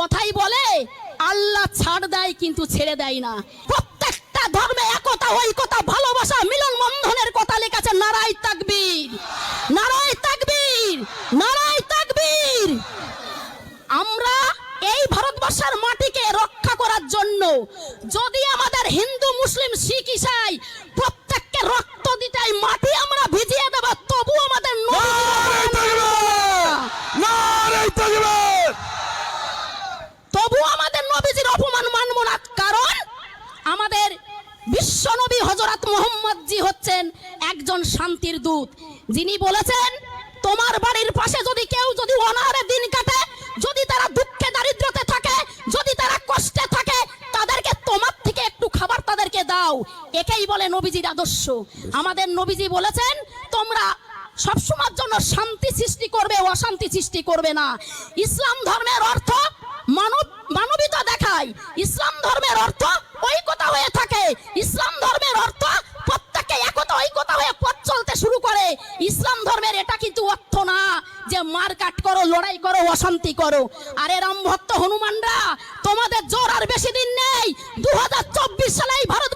কথাই বলে, আল্লাহ ছাড় দেয় কিন্তু ছেড়ে দেয় না। প্রত্যেকটা ধর্মে একতা, ঐকতা, ভালোবাসা, মিলন বন্ধনের কথা লেখা নারাই তাকবীর। নারাই তাকবীর নারাই তাকবীর। আমরা এই ভারতবর্ষের মাটিকে রক্ষা করার জন্য যদি আমাদের হিন্দু, মুসলিম, শিখ, ইসাই প্রত্যেককে রক্ত দিতে এই মাটি আমরা ভিজিয়ে দেব তবু আমাদের নবীজির নারাই তাকবীর তবু আমাদের নবীজির অপমান মানব না কারণ আমাদের বিশ্ব নবী হজরত মোহাম্মদ জি হচ্ছেন একজন শান্তির দূত। যিনি বলেছেন, তোমার বাড়ির পাশে যদি কেউ যদি অনাহারে দিন কাটে, যদি তারা দুঃখে দারিদ্রতে থাকে, যদি তারা কষ্টে থাকে, তাদেরকে তোমার থেকে একটু খাবার তাদেরকে দাও। একেই বলে নবীজির আদর্শ। আমাদের নবীজি বলেছেন, তোমরা সবসময়ের জন্য শান্তি সৃষ্টি করবে, অশান্তি সৃষ্টি করবে না। ইসলাম ধর্মের অর্থ মানব ইসলাম ধর্মের এটা কিন্তু অর্থ না যে মার কাট করো, লড়াই করো, অশান্তি করো। আরে রাম ভক্ত হনুমানরা, তোমাদের জোর আর বেশি দিন নেই। দু সালে এই কোটি